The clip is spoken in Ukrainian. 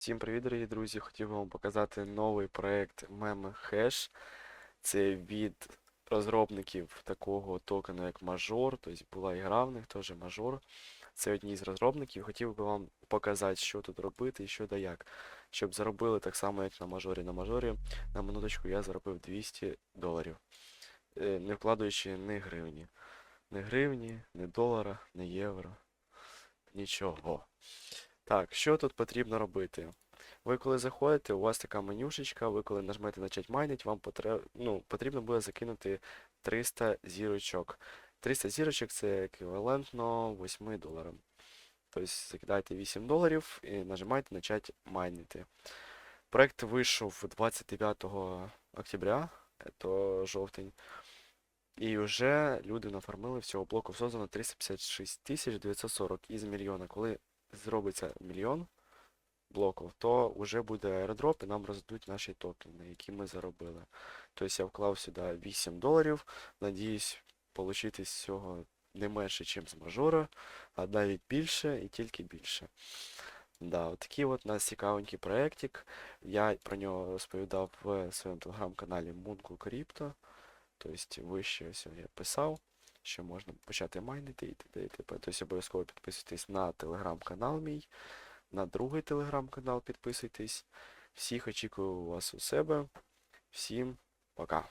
Всім привіт, дорогі друзі! Хотів би вам показати новий проект MemHash. Це від розробників такого токену, як Major. Тобто була ігра в них теж Major. Це одні з розробників. Хотів би вам показати, що тут робити і що да як. Щоб заробили так само, як на мажорі. На мажорі на минуточку я заробив 200 доларів. Е, Не вкладаючи ні гривні. Не гривні, не долара, не євро. Нічого. Так, що тут потрібно робити? Ви коли заходите, у вас така менюшечка, ви коли нажмете начать майнить, вам потре... ну, потрібно буде закинути 300 зірочок. 300 зірочок це еквівалентно 8 доларам. Тобто закидаєте 8 доларів і нажимаєте начать майнити. Проект вийшов 29 октября, це жовтень. І вже люди нафармили всього блоку создано 356 940 із мільйона. Коли зробиться мільйон блоків, то вже буде аеродроп і нам роздадуть наші токени, які ми заробили. Тобто я вклав сюди 8 доларів. Надіюсь, отримати з цього не менше, ніж з мажора, а навіть більше і тільки більше. Да, от от у нас цікавенький проєктик. Я про нього розповідав в своєму телеграм-каналі Mungo Crypto. Тобто вище ось я писав, що можна почати майнити і т.д. і. Тобто обов'язково підписуйтесь на телеграм-канал мій, на другий телеграм-канал підписуйтесь. Всіх очікую у вас у себе. Всім пока.